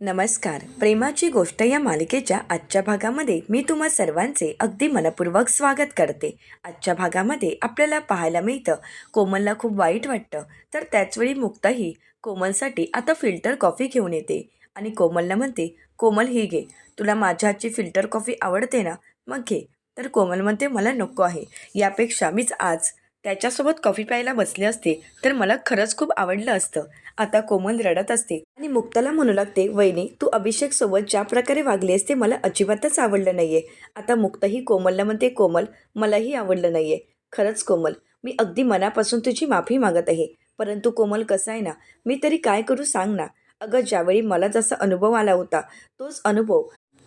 नमस्कार. प्रेमाची गोष्ट या मालिकेच्या आजच्या भागामध्ये मी तुम्हा सर्वांचे अगदी मनपूर्वक स्वागत करते. आजच्या भागामध्ये आपल्याला पाहायला मिळतं कोमलला खूप वाईट वाटतं. तर त्याचवेळी मुक्ताही कोमलसाठी आता फिल्टर कॉफी घेऊन येते. आणि कोमलला म्हणते कोमल ही घे. तुला माझ्या आजची फिल्टर कॉफी आवडते ना? मग घे. तर कोमल म्हणते मला नको आहे. यापेक्षा मीच आज त्याच्यासोबत कॉफी प्यायला बसले असते तर मला खरंच खूप आवडलं असतं. आता कोमल रडत असते आणि मुक्ताला म्हणू लागते वहिनी तू अभिषेक सोबत ज्या प्रकारे वागली असते मला अजिबातच आवडलं नाहीये. आता मुक्ताही कोमलला म्हणते कोमल मलाही आवडलं नाहीये. खरंच कोमल मी अगदी मनापासून तुझी माफी मागत आहे. परंतु कोमल कसं आहे ना मी तरी काय करू सांग ना. अगं ज्यावेळी मला जसा अनुभव आला होता तोच अनुभव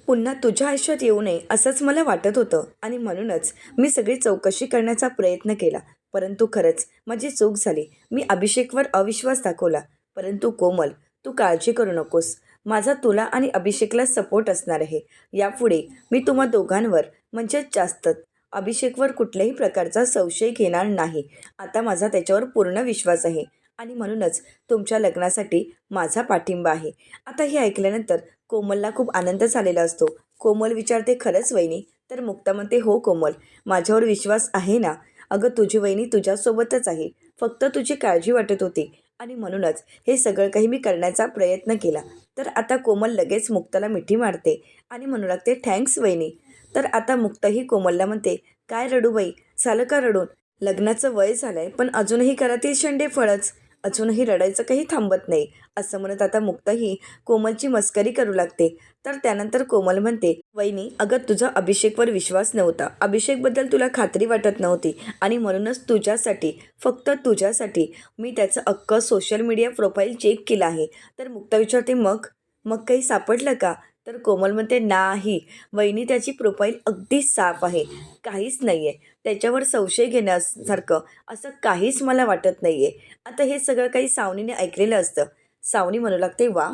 पुन्हा तुझ्या आयुष्यात येऊ नये असंच मला वाटत होतं. आणि म्हणूनच मी सगळी चौकशी करण्याचा प्रयत्न केला. परंतु खरंच माझी चूक झाली. मी अभिषेकवर अविश्वास दाखवला. परंतु कोमल तू काळजी करू नकोस. माझा तुला आणि अभिषेकला सपोर्ट असणार आहे. यापुढे मी तुम्हा दोघांवर म्हणजेच जास्त अभिषेकवर कुठल्याही प्रकारचा संशय घेणार नाही. आता माझा त्याच्यावर पूर्ण विश्वास आहे. आणि म्हणूनच तुमच्या लग्नासाठी माझा पाठिंबा आहे. आता हे ऐकल्यानंतर कोमलला खूप आनंद झालेला असतो. कोमल विचारते खरंच वहिनी तर मुक्ता म्हणते हो कोमल. माझ्यावर विश्वास आहे ना? अगं तुझी वहिनी तुझ्यासोबतच आहे. फक्त तुझी काळजी वाटत होती. आणि म्हणूनच हे सगळं काही मी करण्याचा प्रयत्न केला. तर आता कोमल लगेच मुक्ताला मिठी मारते आणि म्हणू लागते थँक्स वहिनी. तर आता मुक्ताही कोमलला म्हणते काय रडू बाई? झालं का रडून? लग्नाचं वय झालं आहे पण अजूनही करातील शेंडे फळच. अजूनही रडायचं काही थांबत नाही असं म्हणत आता मुक्ताही कोमलची मस्करी करू लागते. तर त्यानंतर कोमल म्हणते वहिनी अगं तुझा अभिषेकवर विश्वास नव्हता. अभिषेकबद्दल तुला खात्री वाटत नव्हती आणि म्हणूनच तुझ्यासाठी फक्त तुझ्यासाठी मी त्याचं अक्क सोशल मीडिया प्रोफाईल चेक केलं आहे. तर मुक्ता विचारते मग? मग काही सापडलं का? तर कोमल म्हणते नाही. वहिनी त्याची प्रोफाईल अगदी साफ आहे. काहीच नाही आहे त्याच्यावर संशय घेण्यासारखं असं काहीच मला वाटत नाही आहे आता हे सगळं काही सावनीने ऐकलेलं असतं. सावनी म्हणू लागते वा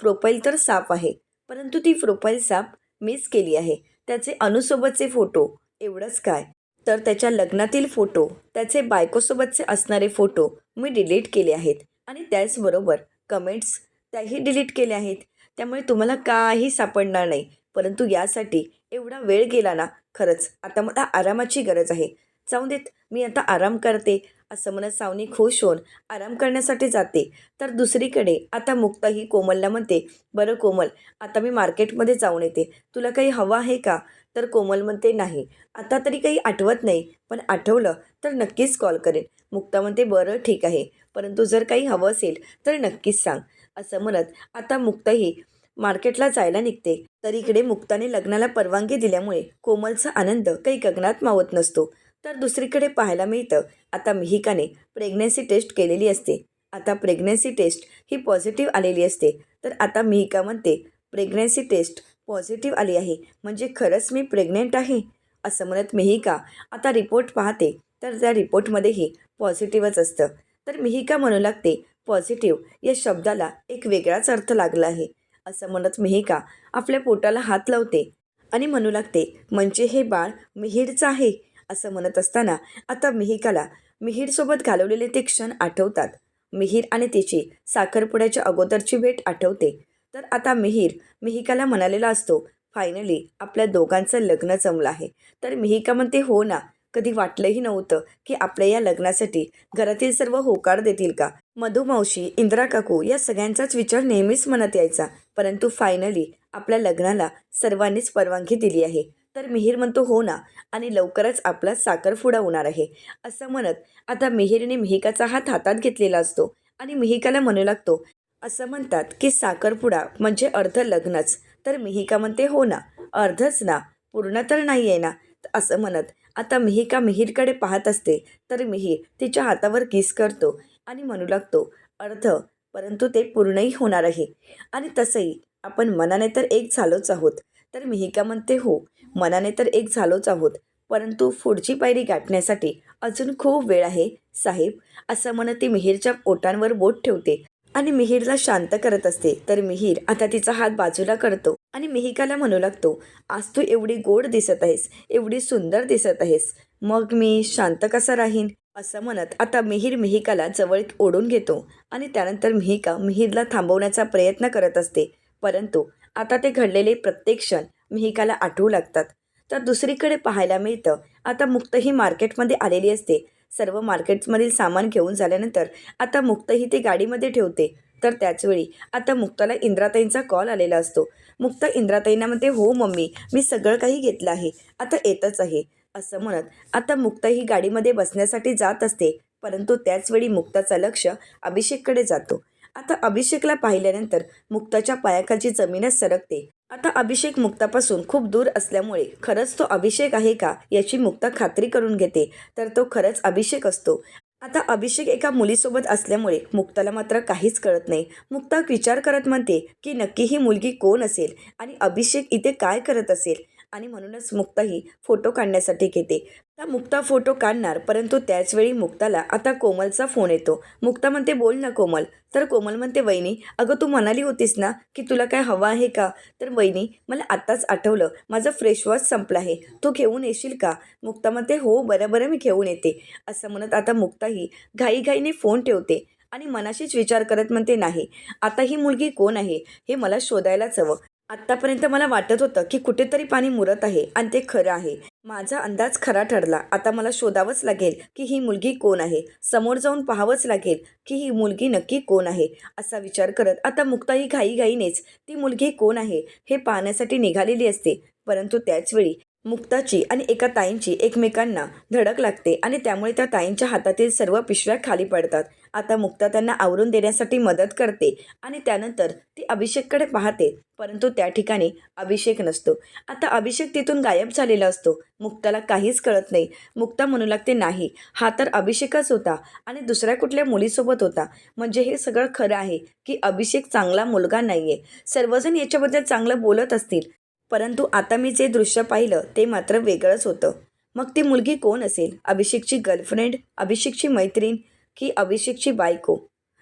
प्रोफाईल तर साफ आहे परंतु ती प्रोफाईल साफ मिस केली आहे. त्याचे अनुसोबतचे फोटो एवढंच काय? तर त्याच्या लग्नातील फोटो त्याचे बायकोसोबतचे असणारे फोटो मी डिलीट केले आहेत. आणि त्याचबरोबर कमेंट्स त्याही डिलीट केले आहेत. त्यामुळे तुम्हाला काही सापडणार नाही. परंतु यासाठी एवढा वेळ गेला ना खरंच आता मला आरामाची गरज आहे. जाऊन देत मी आता आराम करते असं म्हणत सावनी खुश होऊन आराम करण्यासाठी जाते. तर दुसरीकडे आता मुक्ताही कोमलला म्हणते बरं कोमल आता मी मार्केटमध्ये जाऊन येते. तुला काही हवं आहे का? तर कोमल म्हणते नाही. आता तरी काही आठवत नाही पण आठवलं तर नक्कीच कॉल करेन. मुक्ता म्हणते बरं ठीक आहे. परंतु जर काही हवं असेल तर नक्कीच सांग. असं म्हणत आता मुक्ताही मार्केटला जायला निघते. तर इकडे मुक्ताने लग्नाला परवानगी दिल्यामुळे कोमलचा आनंद काही गगनात मावत नसतो. तर दुसरीकडे पाहायला मिळतं आता मिहिकाने प्रेग्नन्सी टेस्ट केलेली असते. आता प्रेग्नन्सी टेस्ट ही पॉझिटिव्ह आलेली असते. तर आता मिहिका म्हणते प्रेग्नन्सी टेस्ट पॉझिटिव्ह आली आहे. म्हणजे खरंच मी प्रेग्नेंट आहे? असं म्हणत मिहिका आता रिपोर्ट पाहते. तर त्या रिपोर्टमध्येही पॉझिटिव्हच असतं. तर मिहिका म्हणू लागते पॉझिटिव्ह या शब्दाला एक वेगळाच अर्थ लागला आहे. असं म्हणत मिहिका आपल्या पोटाला हात लावते आणि म्हणू लागते म्हणजे हे बाळ मिहिरचं आहे? असं म्हणत असताना आता मिहिकाला मिहीरसोबत घालवलेले ते क्षण आठवतात. मिहीर आणि तिची साखरपुड्याच्या अगोदरची भेट आठवते. तर आता मिहीर मिहिकाला म्हणालेला असतो फायनली आपल्या दोघांचं लग्न जमलं आहे. तर मिहिका म्हणते हो ना कधी वाटलंही नव्हतं की आपल्या या लग्नासाठी घरातील सर्व होकार देतील का? मधुमावशी इंदिरा काकू या सगळ्यांचाच विचार नेहमीच मनात यायचा. परंतु फायनली आपल्या लग्नाला सर्वांनीच परवानगी दिली आहे. तर मिहीर म्हणतो हो ना आणि लवकरच आपला साखरफुडा होणार आहे. असं म्हणत आता मिहीरने मिहिकाचा हात हातात घेतलेला असतो आणि मिहिकाला म्हणू लागतो असं म्हणतात की साखरपुडा म्हणजे अर्ध लग्नच. तर मिहिका म्हणते हो ना अर्धच ना पूर्ण तर नाही आहे ना. असं म्हणत आता मिहिका मिहीरकडे पाहत असते तर मिहीर तिच्या हातावर किस करतो आणि म्हणू लागतो अर्थ परंतु ते पूर्णही होणार आहे. आणि तसंही आपण मनाने तर एक झालोच आहोत. तर मिहिका म्हणते हो मनाने तर एक झालोच आहोत परंतु पुढची पायरी गाठण्यासाठी अजून खूप वेळ आहे साहेब. असं म्हणत ती मिहीरच्या ओटांवर बोट ठेवते आणि मिहीरला शांत करत असते. तर मिहीर आता तिचा हात बाजूला करतो आणि मिहिकाला म्हणू लागतो आज तू एवढी गोड दिसत आहेस एवढी सुंदर दिसत आहेस. मग मी शांत कसा राहीन? असं म्हणत आता मिहीर मिहिकाला जवळ ओढून घेतो आणि त्यानंतर मिहिका मिहीरला थांबवण्याचा प्रयत्न करत असते. परंतु आता ते घडलेले प्रत्येक क्षण मिहिकाला आठवू लागतात. तर दुसरीकडे पाहायला मिळतं आता मुक्त ही मार्केटमध्ये आलेली असते. सर्व मार्केटमधील सामान घेऊन झाल्यानंतर आता मुक्त ही ते गाडीमध्ये ठेवते. तर त्याचवेळी आता मुक्ताला इंद्राताईंचा कॉल आलेला असतो. मुक्त इंद्राताईंना म्हणते हो मम्मी मी सगळं काही घेतलं आहे. आता येतच आहे. असं म्हणत आता मुक्ता ही गाडीमध्ये बसण्यासाठी जात असते परंतु त्याचवेळी मुक्ताचं लक्ष अभिषेककडे जातो. आता अभिषेकला पाहिल्यानंतर मुक्ताच्या पायाखालची जमीनच सरकते. आता अभिषेक मुक्तापासून खूप दूर असल्यामुळे खरंच तो अभिषेक आहे का याची मुक्ता खात्री करून घेते तर तो खरंच अभिषेक असतो. आता अभिषेक एका मुलीसोबत असल्यामुळे मुक्ताला मात्र काहीच कळत नाही. मुक्ता विचार करत म्हणते की नक्की ही मुलगी कोण असेल आणि अभिषेक इथे काय करत असेल? आणि म्हणूनच मुक्ताही फोटो काढण्यासाठी घेते. आता मुक्ता फोटो काढणार परंतु त्याचवेळी मुक्ताला आता कोमलचा फोन येतो. मुक्ता म्हणते बोल ना कोमल. तर कोमल म्हणते वहिनी अगं तू म्हणाली होतीस ना की तुला काय हवं आहे का? तर वहिनी मला आत्ताच आठवलं माझं फ्रेश वॉश संपला आहे. तू घेऊन येशील का? मुक्ता म्हणते हो बरं बरं मी घेऊन येते. असं म्हणत आता मुक्ताही घाईघाईने फोन ठेवते आणि मनाशीच विचार करत म्हणते नाही आता ही मुलगी कोण आहे? हे मला शोधायलाच हवं. आत्तापर्यंत मला वाटत होतं की कुठेतरी पाणी मुरत आहे आणि ते खरं आहे. माझा अंदाज खरा ठरला. आता मला शोधावंच लागेल की ही मुलगी कोण आहे? समोर जाऊन पाहावंच लागेल की ही मुलगी नक्की कोण आहे? असा विचार करत आता मुक्ताही घाईघाईनेच ती मुलगी कोण आहे? हे पाहण्यासाठी निघालेली असते. परंतु त्याचवेळी मुक्ताची आणि एका ताईंची एकमेकांना धडक लागते आणि त्यामुळे त्या ताईंच्या हातातील सर्व पिशव्या खाली पडतात. आता मुक्ता त्यांना आवरून देण्यासाठी मदत करते आणि त्यानंतर ती अभिषेककडे पाहते परंतु त्या ठिकाणी अभिषेक नसतो. आता अभिषेक तिथून गायब झालेला असतो. मुक्ताला काहीच कळत नाही. मुक्ता म्हणू लागते नाही हा तर अभिषेकच होता आणि दुसऱ्या कुठल्या मुलीसोबत होता. म्हणजे हे सगळं खरं आहे की अभिषेक चांगला मुलगा नाही आहे सर्वजण याच्याबद्दल चांगलं बोलत असतील. परंतु आता मी जे दृश्य पाहिलं ते मात्र वेगळंच होतं. मग ती मुलगी कोण असेल? अभिषेकची गर्लफ्रेंड अभिषेकची मैत्रीण की अभिषेकची बायको?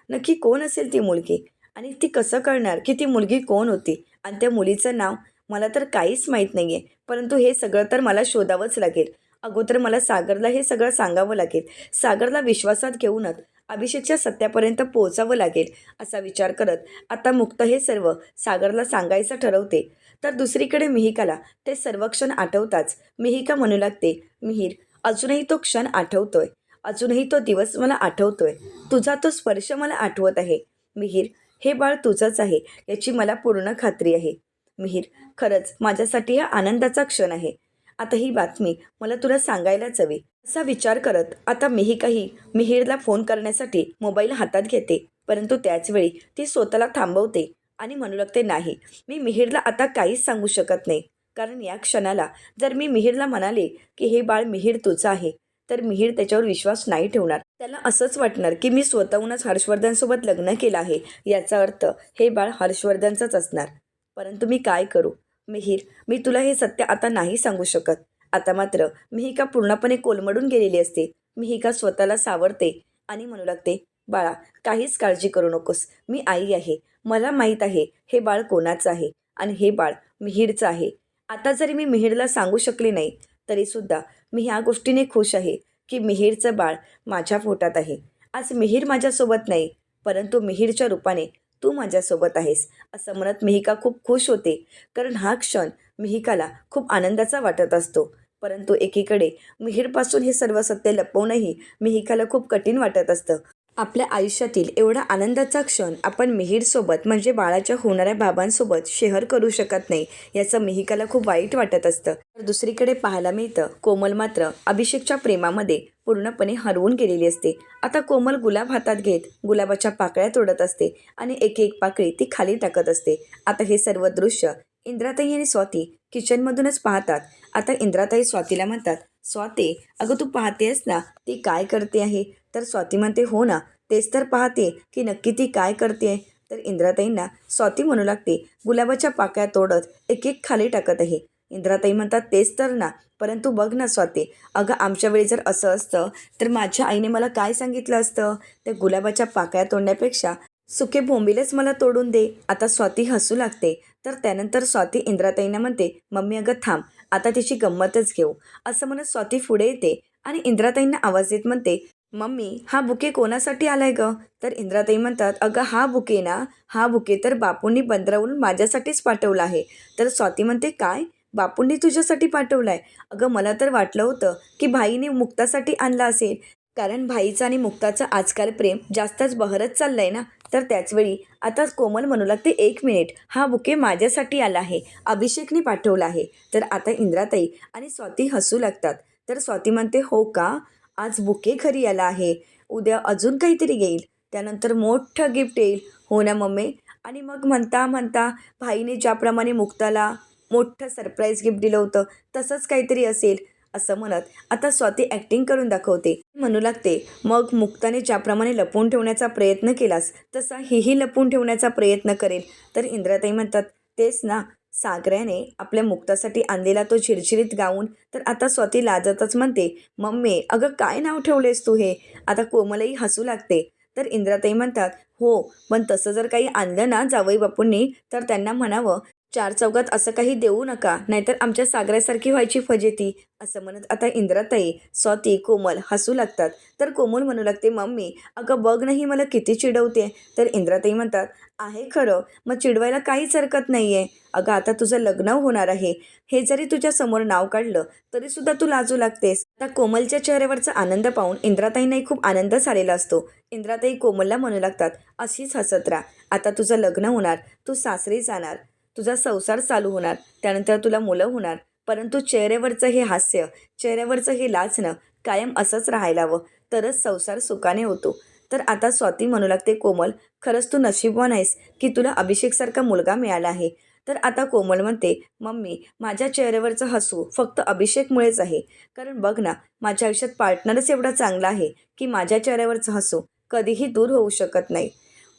नक्की कोण असेल ती मुलगी? आणि ती कसं कळणार की ती मुलगी कोण होती? आणि त्या मुलीचं नाव मला तर काहीच माहीत नाही आहे परंतु हे सगळं तर मला शोधावंच लागेल. अगोदर मला सागरला हे सगळं सांगावं लागेल. सागरला विश्वासात घेऊनच अभिषेकच्या सत्यापर्यंत पोहोचावं लागेल असा विचार करत आता मुक्त हे सर्व सागरला सांगायचं ठरवते. तर दुसरीकडे मिहिकाला ते सर्व क्षण आठवताच. मिहिका म्हणू लागते मिहीर अजूनही तो क्षण आठवतोय. अजूनही तो दिवस मला आठवतोय. तुझा तो स्पर्श मला आठवत आहे. मिहीर हे बाळ तुझंच आहे याची मला पूर्ण खात्री आहे. मिहीर खरंच माझ्यासाठी हा आनंदाचा क्षण आहे. आता ही बातमी मला तुला सांगायलाच हवी. असा विचार करत आता मिहिकाही मिहीरला फोन करण्यासाठी मोबाईल हातात घेते परंतु त्याचवेळी ती स्वतःला थांबवते. आणि म्हणू लागते नाही. मी मिहीरला आता काहीच सांगू शकत नाही. कारण या क्षणाला जर मी मिहीरला म्हणाले की हे बाळ मिहीर तुझं आहे तर मिहीर त्याच्यावर विश्वास नाही ठेवणार. त्याला असंच वाटणार की मी स्वतःहूनच हर्षवर्धनसोबत लग्न केलं आहे याचा अर्थ हे बाळ हर्षवर्धनचंच असणार. परंतु मी काय करू? मिहीर मी तुला हे सत्य आता नाही सांगू शकत. आता मात्र मिहिका पूर्णपणे कोलमडून गेलेली असते. मिहिका स्वतःला सावरते आणि म्हणू लागते बाळा काहीच काळजी करू नकोस. मी आई आहे. मला माहीत आहे हे बाळ कोणाचं आहे आणि हे बाळ मिहीरचं आहे. आता जरी मी मिहीरला सांगू शकले नाही तरीसुद्धा मी ह्या गोष्टीने खुश आहे की मिहीरचं बाळ माझ्या पोटात आहे. आज मिहीर माझ्यासोबत नाही परंतु मिहीरच्या रूपाने तू माझ्यासोबत आहेस असं म्हणत मिहिका खूप खुश होते. कारण हा क्षण मिहिकाला खूप आनंदाचा वाटत असतो. परंतु एकीकडे मिहीरपासून हे सर्व सत्य लपवणंही मिहिकाला खूप कठीण वाटत असतं. आपल्या आयुष्यातील एवढा आनंदाचा क्षण आपण मिहीरसोबत म्हणजे बाळाच्या होणाऱ्या बाबांसोबत शेअर करू शकत नाही याचं मिहिकाला खूप वाईट वाटत असतं. तर दुसरीकडे पाहायला मिळतं कोमल मात्र अभिषेकच्या प्रेमामध्ये पूर्णपणे हरवून गेलेली असते. आता कोमल गुलाब हातात घेत गुलाबाच्या पाकळ्या तोडत असते आणि एक एक पाकळी ती खाली टाकत असते. आता हे सर्व दृश्य इंद्राताई आणि स्वाती किचनमधूनच पाहतात. आता इंद्राताई स्वातीला म्हणतात स्वाती अगं तू पाहतेस ना ती काय करते आहे? तर स्वाती म्हणते हो ना तेच तर पाहते की नक्की ती काय करते. तर इंद्राताईंना स्वाती म्हणू लागते गुलाबाच्या पाकळ्या तोडत एक एक खाली टाकत आहे. इंद्राताई म्हणतात तेच तर ना परंतु बघ ना स्वाती अगं आमच्या वेळी जर असं असतं तर माझ्या आईने मला काय सांगितलं असतं? त्या गुलाबाच्या पाकळ्या तोडण्यापेक्षा सुके भोंबीलेच मला तोडून दे. आता स्वाती हसू लागते. तर त्यानंतर स्वाती इंद्राताईंना म्हणते मम्मी अगं थांब आता तिची गंमतच घेऊ. असं म्हणत स्वाती पुढे येते आणि इंद्राताईंना आवाज देत म्हणते मम्मी हा बुके कोणासाठी आलाय ग? तर इंद्राताई म्हणतात अगं हा बुके ना हा बुके तर बापूंनी बंदरावरून माझ्यासाठीच पाठवला आहे. तर स्वाती म्हणते काय? बापूंनी तुझ्यासाठी पाठवलाय? अगं मला तर वाटलं होतं की भाईने मुक्तासाठी आणला असेल. कारण भाईचं आणि मुक्ताचं आजकाल प्रेम जास्तच बहरत चाललंय ना? तर त्याचवेळी आता कोमल म्हणू लागते एक मिनिट हा बुके माझ्यासाठी आला आहे. अभिषेकने पाठवला आहे. तर आता इंद्राताई आणि स्वाती हसू लागतात. तर स्वाती म्हणते हो का? आज बुके घरी आला आहे. उद्या अजून काहीतरी येईल. त्यानंतर मोठं गिफ्ट येईल. हो ना मम्मी? आणि मग म्हणता म्हणता भाईने ज्याप्रमाणे मुक्ताला मोठं सरप्राईज गिफ्ट दिलं होतं तसंच काहीतरी असेल असं म्हणत आता स्वाती ॲक्टिंग करून दाखवते. म्हणू लागते मग मुक्ताने ज्याप्रमाणे लपवून ठेवण्याचा प्रयत्न केलास तसा हेही लपवून ठेवण्याचा प्रयत्न करेल. तर इंद्राताई म्हणतात तेच ना सागऱ्याने आपल्या मुक्तासाठी आणलेला तो चिरचिरीत गाऊन तर आता स्वाती लाजतच म्हणते मम्मी अगं काय नाव ठेवलेस तू हे? आता कोमलही हसू लागते. तर इंद्राताई म्हणतात हो पण तसं जर काही आणलं ना जावई बापूंनी तर त्यांना म्हणावं चार चौकात असं काही देऊ नका. नाहीतर आमच्या सागरासारखी व्हायची फजेती असं म्हणत आता इंद्राताई स्वाती कोमल हसू लागतात. तर कोमल म्हणू लागते मम्मी अगं बघ नाही मला किती चिडवते. तर इंद्राताई म्हणतात आहे खरं मग चिडवायला काहीच हरकत नाही आहे अगं आता तुझं लग्न होणार आहे. हे जरी तुझ्या समोर नाव काढलं तरी सुद्धा तू लाजू लागतेस. आता कोमलच्या चेहऱ्यावरचा आनंद पाहून इंद्राताईंनाही खूप आनंद झालेला असतो. इंद्राताई कोमलला म्हणू लागतात अशीच हसत राहा. आता तुझं लग्न होणार तू सासरी जाणार. तुझा संसार चालू होणार त्यानंतर तुला मुलं होणार. परंतु चेहऱ्यावरचं हे हास्य चेहऱ्यावरचं हे लाचणं कायम असंच राहायला हवं. तरच संसार सुखाने होतो. तर आता स्वाती म्हणू लागते कोमल खरंच तू नशीबवान आहेस की तुला अभिषेकसारखा मुलगा मिळाला आहे. तर आता कोमल म्हणते मम्मी माझ्या चेहऱ्यावरचं हसू फक्त अभिषेकमुळेच आहे. कारण बघ ना माझ्या आयुष्यात पार्टनरच एवढा चांगला आहे की माझ्या चेहऱ्यावरचं हसू कधीही दूर होऊ शकत नाही.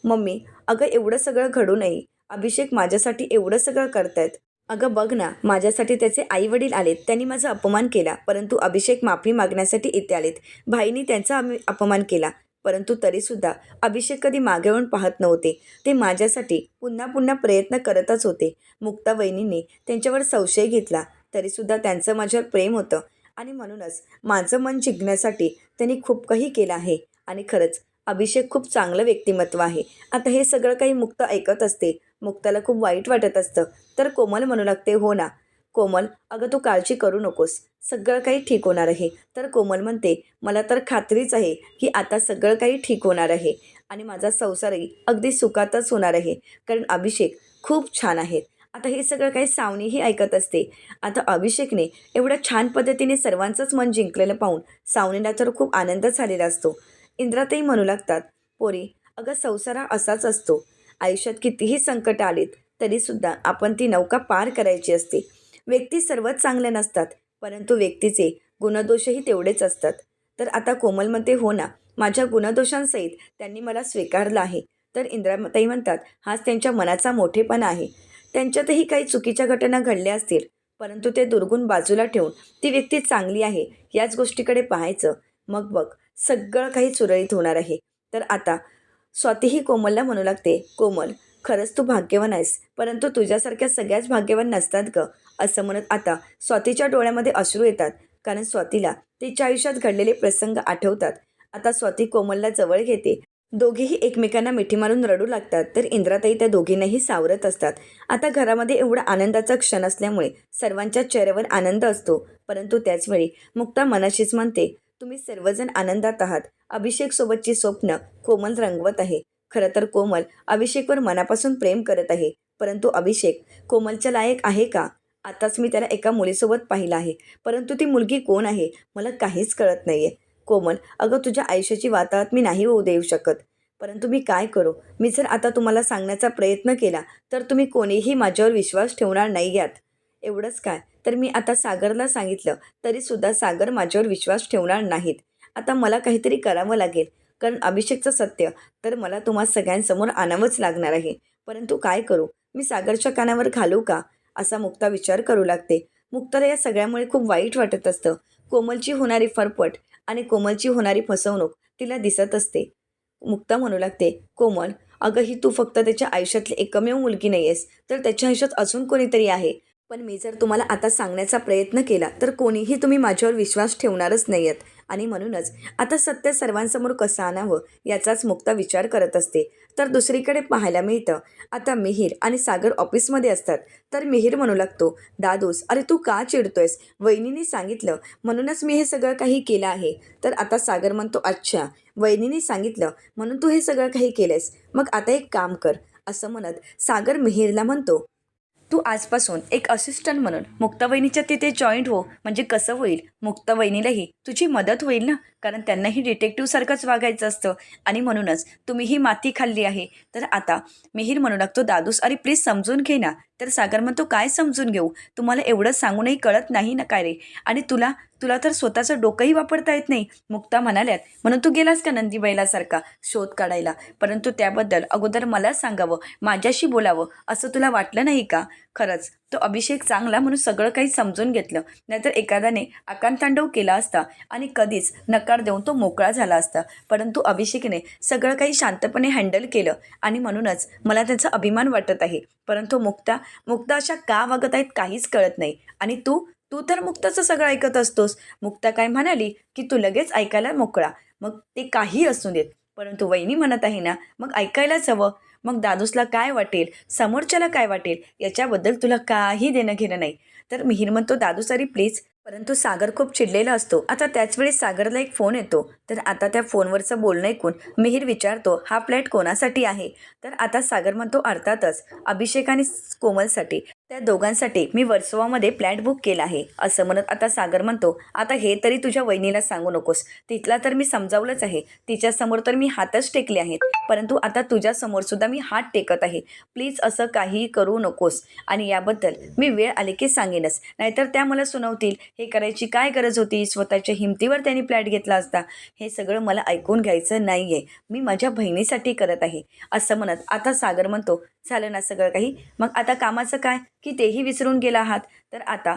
मम्मी अगं एवढं सगळं घडूनही अभिषेक माझ्यासाठी एवढं सगळं करतायत. अगं बघ ना माझ्यासाठी त्याचे आई वडील आलेत त्यांनी माझा अपमान केला परंतु अभिषेक माफी मागण्यासाठी इथे आलेत. भाईनी त्यांचा अपमान केला परंतु तरीसुद्धा अभिषेक कधी मागेवरून पाहत नव्हते. ते माझ्यासाठी पुन्हा पुन्हा प्रयत्न करतच होते. मुक्ता वहिनीने त्यांच्यावर संशय घेतला तरीसुद्धा त्यांचं माझ्यावर प्रेम होतं. आणि म्हणूनच माझं मन जिंकण्यासाठी त्यांनी खूप काही केलं आहे. आणि खरंच अभिषेक खूप चांगलं व्यक्तिमत्व आहे. आता हे सगळं काही मुक्त ऐकत असते. मुक्ताला खूप वाईट वाटत असतं. तर कोमल म्हणू लागते हो ना. कोमल अगं तू काळजी करू नकोस. सगळं काही ठीक होणार आहे. तर कोमल म्हणते मला तर खात्रीच आहे की आता सगळं काही ठीक होणार आहे आणि माझा संसारही अगदी सुखातच होणार आहे. कारण अभिषेक खूप छान आहेत आता हे सगळं काही सावनीही ऐकत असते. आता अभिषेकने एवढ्या छान पद्धतीने सर्वांचंच मन जिंकलेलं पाहून सावनीला तर खूप आनंद झालेला असतो. इंद्रातही म्हणू लागतात पोरी अगं संसार हा असाच असतो. आयुष्यात कितीही संकट आलीत तरीसुद्धा आपण ती नौका पार करायची असते. व्यक्ती सर्वच चांगल्या नसतात परंतु व्यक्तीचे गुणदोषही तेवढेच असतात. तर आता कोमल म्हणते हो ना माझ्या गुणदोषांसहित त्यांनी मला स्वीकारलं आहे. तर इंद्राताई म्हणतात हाच त्यांच्या मनाचा मोठेपणा आहे. त्यांच्यातही काही चुकीच्या घटना घडल्या असतील परंतु ते दुर्गुण बाजूला ठेवून ती व्यक्ती चांगली आहे याच गोष्टीकडे पाहायचं. मग बघ सगळं काही सुरळीत होणार आहे. तर आता स्वातीही कोमलला म्हणू लागते कोमल खरंच तू भाग्यवान आहेस परंतु तुझ्यासारख्या सगळ्याच भाग्यवान नसतात ग असं म्हणत आता स्वातीच्या डोळ्यामध्ये अश्रू येतात कारण स्वातीला तिच्या आयुष्यात घडलेले प्रसंग आठवतात. आता स्वाती कोमलला जवळ घेते. दोघेही एकमेकांना मिठी मारून रडू लागतात तर इंद्राताई त्या दोघींनाही सावरत असतात. आता घरामध्ये एवढा आनंदाचा क्षण असल्यामुळे सर्वांच्या चेहऱ्यावर आनंद असतो परंतु त्याचवेळी मुक्ता मनाशीच म्हणते तुम्ही सर्वजण आनंदात आहात. अभिषेक सोबतची स्वप्न कोमल रंगवत आहे. खरं तर कोमल अभिषेकवर मनापासून प्रेम करत आहे. परंतु अभिषेक कोमलच्या लायक आहे का? आताच मी त्याला एका मुलीसोबत पाहिलं आहे. परंतु ती मुलगी कोण आहे? मला काहीच कळत नाही आहे कोमल अगं तुझ्या आयुष्याची वाताहत मी नाही होऊ देऊ शकत. परंतु मी काय करू? मी जर आता तुम्हाला सांगण्याचा प्रयत्न केला तर तुम्ही कोणीही माझ्यावर विश्वास ठेवणार नाही यात. एवढंच काय? तर मी आता सागरला सांगितलं तरीसुद्धा सागर माझ्यावर विश्वास ठेवणार नाहीत. आता मला काहीतरी करावं लागेल. कारण अभिषेकचं सत्य तर मला तुम्हा सगळ्यांसमोर आणावंच लागणार आहे. परंतु काय करू? मी सागरच्या कानावर घालू का? असा मुक्ता विचार करू लागते. मुक्ताला या सगळ्यामुळे खूप वाईट वाटत असतं. कोमलची होणारी फरफट आणि कोमलची होणारी फसवणूक तिला दिसत असते. मुक्ता म्हणू लागते कोमल अगं ही तू फक्त त्याच्या आयुष्यातली एकमेव मुलगी नाही आहेस तर त्याच्या आयुष्यात अजून कोणीतरी आहे? पण मी जर तुम्हाला आता सांगण्याचा प्रयत्न केला तर कोणीही तुम्ही माझ्यावर विश्वास ठेवणारच नाही आहेत आणि म्हणूनच आता सत्य सर्वांसमोर कसं आणावं याचाच मुक्ता विचार करत असते. तर दुसरीकडे पाहायला मिळतं आता मिहीर आणि सागर ऑफिसमध्ये असतात. तर मिहीर म्हणू लागतो दादूस अरे तू का चिडतोयस? वहिनीने सांगितलं म्हणूनच मी हे सगळं काही केलं आहे. तर आता सागर म्हणतो अच्छा वहिनीने सांगितलं म्हणून तू हे सगळं काही केलंयस. मग आता एक काम कर. असं म्हणत सागर मिहीरला म्हणतो तू आजपासून एक असिस्टंट म्हणून मुक्तवहिनीच्या तिथे जॉईंट हो. म्हणजे कसं होईल? मुक्तवहिनीलाही तुझी मदत होईल ना? कारण त्यांनाही डिटेक्टिव्हसारखंच वागायचं असतं. आणि म्हणूनच तुम्ही ही माती खाल्ली आहे. तर आता मिहीर म्हणू लागतो दादूस अरे प्लीज समजून घे ना. तर सागर म्हणतो काय समजून घेऊ? तुम्हाला एवढं सांगूनही कळत नाही ना काय रे? आणि तुला तुला तर स्वतःचं डोकंही वापरता येत नाही. मुक्ता म्हणाल्यात म्हणून तू गेलास का नंदीबाईलासारखा शोध काढायला? परंतु त्याबद्दल अगोदर मला सांगावं माझ्याशी बोलावं असं तुला वाटलं नाही का? खरंच तो अभिषेक चांगला म्हणून सगळं काही समजून घेतलं. नाहीतर एखाद्याने आकांतांडव केला असता आणि कधीच नकार देऊन तो मोकळा झाला असता. परंतु अभिषेकने सगळं काही शांतपणे हँडल केलं आणि म्हणूनच मला त्याचा अभिमान वाटत आहे. परंतु मुक्ता मुक्ता अशा का वागत आहेत काहीच कळत नाही. आणि तू? तू तर मुक्ताचं सगळं ऐकत असतोस. मुक्ता काय म्हणाली की तू लगेच ऐकायला मोकळा. मग ते काही असू देत. परंतु वहिनी म्हणत आहे ना मग ऐकायलाच हवं. मग दादूसला काय वाटेल? समोरच्याला काय वाटेल? याच्याबद्दल तुला काही देणं घेणं नाही. तर मिहीर म्हणतो दादू सारी प्लीज. परंतु सागर खूप चिडलेला असतो. आता त्याच वेळी सागरला एक फोन येतो. तर आता त्या फोनवरचं बोलणं ऐकून मिहीर विचारतो हा फ्लॅट कोणासाठी आहे? तर आता सागर म्हणतो अर्थातच अभिषेक आणि कोमलसाठी. त्या दोघांसाठी मी वर्सोवामध्ये फ्लॅट बुक केला आहे असं म्हणत आता सागर म्हणतो आता हे तरी तुझ्या वहिनीला सांगू नकोस. तिथला तर मी समजावलंच आहे. तिच्यासमोर तर मी हातच टेकले आहेत. परंतु आता तुझ्यासमोर सुद्धा मी हात टेकत आहे. प्लीज असं काहीही करू नकोस. आणि याबद्दल मी वेळ आले की सांगेनच. नाहीतर त्या मला सुनावतील. हे करायची काय गरज होती? स्वतःच्या हिमतीवर त्यांनी फ्लॅट घेतला असता. हे सगळं मला ऐकून घ्यायचं नाही आहे मी माझ्या बहिणीसाठी करत आहे. असं म्हणत आता सागर म्हणतो झालं ना सगळं काही? मग आता कामाचं काय? की तेही विसरून गेला आहात. तर आता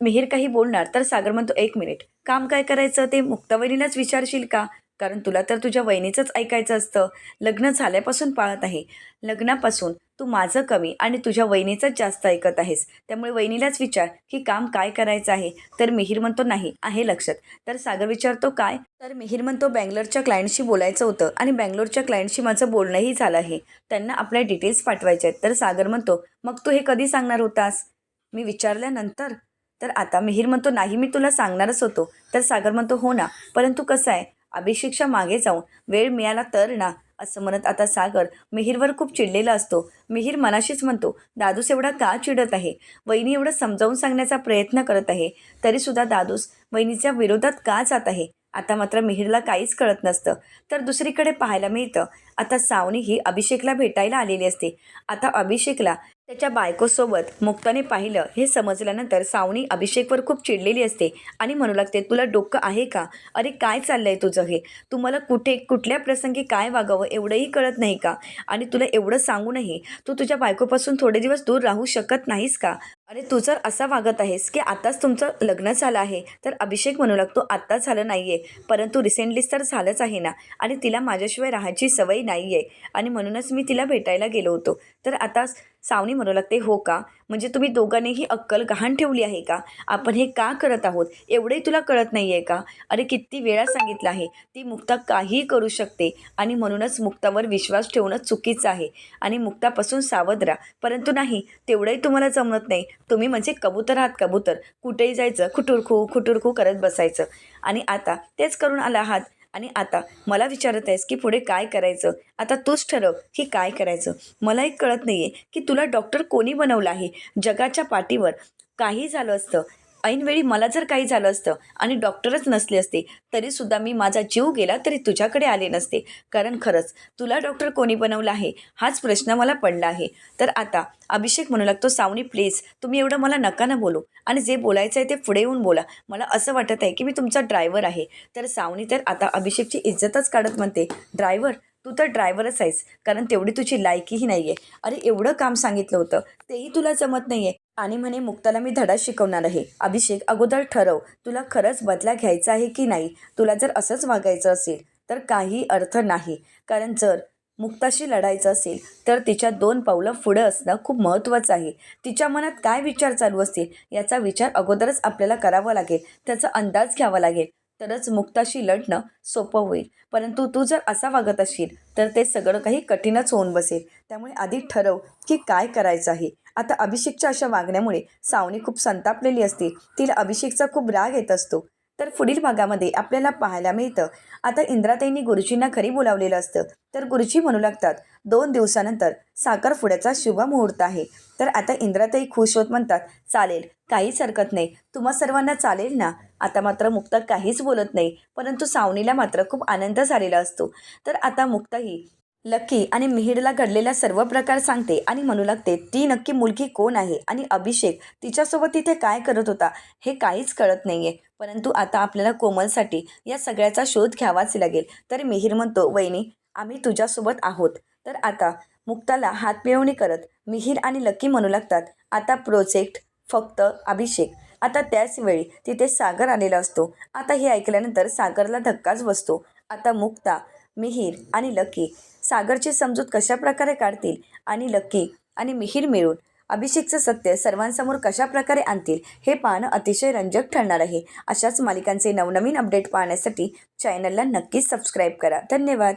मिहीर काही बोलणार तर सागर म्हणतो एक मिनिट. काम काय करायचं? ते मुक्तावहिनीलाच विचारशील का? कारण तुला तर तुझ्या वहिनीचंच ऐकायचं असतं. लग्न झाल्यापासून पाळत आहे. लग्नापासून तू माझं कमी आणि तुझ्या वहिनीचंच जास्त ऐकत आहेस. त्यामुळे वहिनीलाच विचार की काम काय करायचं आहे. तर मिहीर म्हणतो नाही आहे लक्षात. तर सागर विचारतो काय? तर मिहीर म्हणतो बँगलोरच्या क्लायंटशी बोलायचं होतं आणि बँगलोरच्या क्लायंटशी माझं बोलणंही झालं आहे. त्यांना आपल्या डिटेल्स पाठवायचे आहेत. तर सागर म्हणतो मग तू हे कधी सांगणार होतास? मी विचारल्यानंतर तर आता मिहीर म्हणतो नाही मी तुला सांगणारच होतो. तर सागर म्हणतो हो ना परंतु कसं आहे? अभिषेकच्या मागे जाऊन वेळ मिळाला तर ना असं म्हणत आता सागर मिहीरवर खूप चिडलेला असतो. मिहीर मनाशीच म्हणतो दादूस एवढा का चिडत आहे? वहिनी एवढं समजावून सांगण्याचा प्रयत्न करत आहे. तरीसुद्धा दादूस वहिनीच्या विरोधात का जात आहे? आता मात्र मिहीरला काहीच कळत नसतं. तर दुसरीकडे पाहायला मिळतं आता सावनी ही अभिषेकला भेटायला आलेली असते. आता अभिषेकला त्याच्या बायकोसोबत मुक्ताने पाहिलं हे समजल्यानंतर सावणी अभिषेकवर खूप चिडलेली असते आणि म्हणू लागते तुला डोकं आहे का? अरे काय चाललंय तुझं हे? तुम्हाला कुठे कुठल्या प्रसंगी काय वागावं एवढंही कळत नाही का? आणि तुला एवढं सांगूनही तू तुझ्या बायकोपासून थोडे दिवस दूर राहू शकत नाहीस का? अरे तू जर असा वागत आहेस की आताच तुमचं लग्न झालं आहे तर अभिषेक म्हणू लागतो आत्ता झालं नाही आहे परंतु रिसेंटलीच तर झालंच आहे ना? आणि तिला माझ्याशिवाय राहायची सवय नाही आहे आणि म्हणूनच मी तिला भेटायला गेलो होतो. तर आता सावनी म्हणू लागते हो का? म्हणजे तुम्ही दोघांनीही अक्कल गहाण ठेवली आहे का? आपण हे का करत आहोत? एवढंही तुला कळत नाही आहे का? अरे किती वेळा सांगितलं आहे ती मुक्ता काहीही करू शकते आणि म्हणूनच मुक्तावर विश्वास ठेवणं चुकीचं आहे. आणि मुक्तापासून सावध राहा. परंतु नाही तेवढंही तुम्हाला जमत नाही. तुम्ही म्हणजे कबूतर आहात कबूतर. कुठेही जायचं खुटुरखू खुटुरखू करत बसायचं. आणि आता तेच करून आला आहात. आणि आता मला विचारत आहेस की पुढे काय करायचं? आता तूच ठरव की काय करायचं. मला एक कळत नाही आहे की तुला डॉक्टर कोणी बनवलं आहे? जगाच्या पाठीवर काही झालं असतं. ऐनवेळी मला जर काही झालं असतं आणि डॉक्टरच नसले असते तरीसुद्धा मी माझा जीव गेला तरी तुझ्याकडे आले नसते. कारण खरंच तुला डॉक्टर कोणी बनवलं आहे? हाच प्रश्न मला पडला आहे. तर आता अभिषेक म्हणू लागतो सावनी प्लीज तुम्ही एवढं मला नका ना बोलू. आणि जे बोलायचं आहे ते पुढे येऊन बोला. मला असं वाटत आहे की मी तुमचा ड्रायव्हर आहे. तर सावनी तर आता अभिषेकची इज्जतच काढत म्हणते ड्रायव्हर तू तर ड्रायव्हरच आहेस. कारण तेवढी तुझी लायकीही नाही आहे अरे एवढं काम सांगितलं होतं. तेही तुला जमत नाही आहे आणि म्हणे मुक्ताला मी धडा शिकवणार आहे. अभिषेक अगोदर ठरव तुला खरंच बदला घ्यायचा आहे की नाही? तुला जर असंच वागायचं असेल तर काही अर्थ नाही. कारण जर मुक्ताशी लढायचं असेल तर तिच्या दोन पावलं पुढं असणं खूप महत्त्वाचं आहे. तिच्या मनात काय विचार चालू असतील याचा विचार अगोदरच आपल्याला करावा लागेल. त्याचा अंदाज घ्यावा लागेल. तरच मुक्ताशी लढणं सोपं होईल. परंतु तू जर असा वागत असशील तर ते सगळं काही कठीणच होऊन बसेल. त्यामुळे आधी ठरव की काय करायचं आहे. आता अभिषेकच्या अशा वागण्यामुळे सावनी खूप संतापलेली असते. तिला अभिषेकचा खूप राग येत असतो. तर पुढील भागामध्ये आपल्याला पाहायला मिळतं. आता इंद्राताईंनी गुरुजींना घरी बोलावलेलं असतं. तर गुरुजी म्हणू लागतात दोन दिवसानंतर साखरपुड्याचा शुभ मुहूर्त आहे. तर आता इंद्राताई खुश होत म्हणतात चालेल काहीच हरकत नाही. तुम्हा सर्वांना चालेल ना? आता मात्र मुक्ता काहीच बोलत नाही. परंतु सावनीला मात्र खूप आनंद झालेला असतो. तर आता मुक्ताही लकी आणि मिहिरला घडलेला सर्व प्रकार सांगते आणि म्हणू लागते ती नक्की मुलगी कोण आहे आणि अभिषेक तिच्यासोबत तिथे काय करत होता हे काहीच कळत नाही आहे परंतु आता आपल्याला कोमलसाठी या सगळ्याचा शोध घ्यावाच लागेल. तर मिहिर म्हणतो वहिनी आम्ही तुझ्यासोबत आहोत. तर आता मुक्ताला हात मिळवणी करत मिहिर आणि लकी म्हणू लागतात आता प्रोजेक्ट फक्त अभिषेक. आता त्याच वेळी तिथे सागर आलेला असतो. आता हे ऐकल्यानंतर सागरला धक्काच बसतो. आता मुक्ता मिहीर आणि लकी सागरची समजूत कशा प्रकारे काढतील आणि लक्की आणि मिहिर मिळून अभिषेकचं सत्य सर्वांसमोर कशा प्रकारे आणतील हे पाहणं अतिशय रंजक ठरणार आहे. अशाच मालिकांचे नवनवीन अपडेट पाहण्यासाठी चॅनलला नक्कीच सबस्क्राईब करा. धन्यवाद.